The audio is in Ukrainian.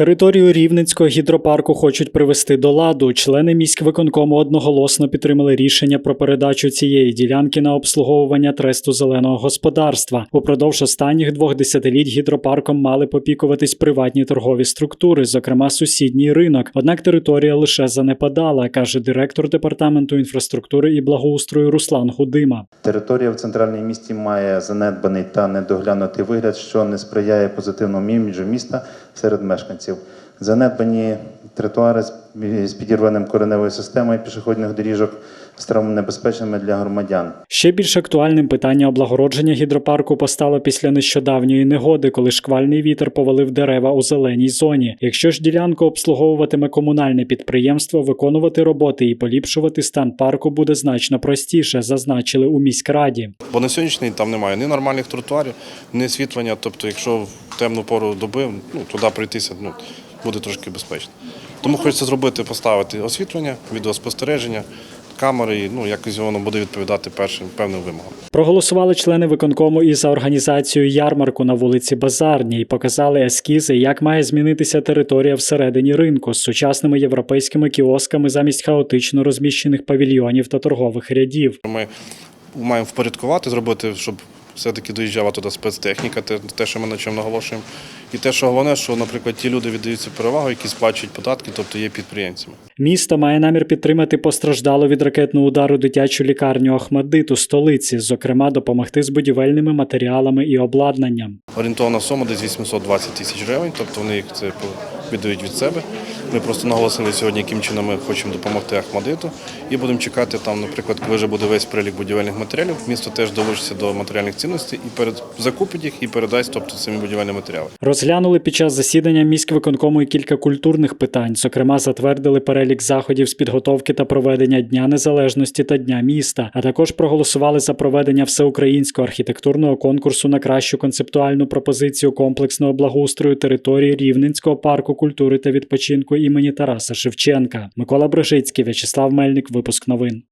Територію Рівненського гідропарку хочуть привести до ладу. Члени міськвиконкому одноголосно підтримали рішення про передачу цієї ділянки на обслуговування тресту зеленого господарства. Упродовж останніх двох десятиліть гідропарком мали попікуватись приватні торгові структури, зокрема сусідній ринок. Однак територія лише занепадала, каже директор департаменту інфраструктури і благоустрою Руслан Гудима. Територія в центральній місті має занедбаний та недоглянутий вигляд, що не сприяє позитивному іміджу міста серед мешканців. Занедбані тротуари з- з підірваним кореневою системою пішохідних доріжок стали небезпечними для громадян. Ще більш актуальним питання облагородження гідропарку постало після нещодавньої негоди, коли шквальний вітер повалив дерева у зеленій зоні. Якщо ж ділянку обслуговуватиме комунальне підприємство, виконувати роботи і поліпшувати стан парку буде значно простіше, зазначили у міськраді. Бо на сьогоднішній день там немає ні нормальних тротуарів, ні освітлення. Тобто, якщо в темну пору доби ну, туди пройтися ну, буде трошки безпечно. Тому хочеться зробити, поставити освітлення, відеоспостереження, камери, і ну, якось воно буде відповідати першим певним вимогам. Проголосували члени виконкому і за організацію ярмарку на вулиці Базарній, показали ескізи, як має змінитися територія всередині ринку з сучасними європейськими кіосками замість хаотично розміщених павільйонів та торгових рядів. Ми маємо впорядкувати, зробити, щоб все-таки доїжджала туди спецтехніка, те, що ми на чому наголошуємо. І те, що головне, що, наприклад, ті люди віддаються перевагу, які сплачують податки, тобто є підприємцями. Місто має намір підтримати постраждалу від ракетного удару дитячу лікарню Ахмадит у столиці, зокрема допомогти з будівельними матеріалами і обладнанням. Орієнтовна сума десь 820 тисяч гривень, тобто вони їх це віддають від себе. Ми просто наголосили сьогодні, яким чином ми хочемо допомогти Ахмадиту. І будемо чекати там, наприклад, коли вже буде весь перелік будівельних матеріалів, місто теж долучиться до матеріальних цінностей і перед закупить їх і передасть, тобто самі будівельні матеріали. Розглянули під час засідання міськвиконкому і кілька культурних питань. Зокрема, затвердили перелік заходів з підготовки та проведення Дня Незалежності та Дня міста, а також проголосували за проведення всеукраїнського архітектурного конкурсу на кращу концептуальну пропозицію комплексного благоустрою території Рівненського парку культури та відпочинку імені Тараса Шевченка. Микола Брижицький, В'ячеслав Мельник. Випуск новин.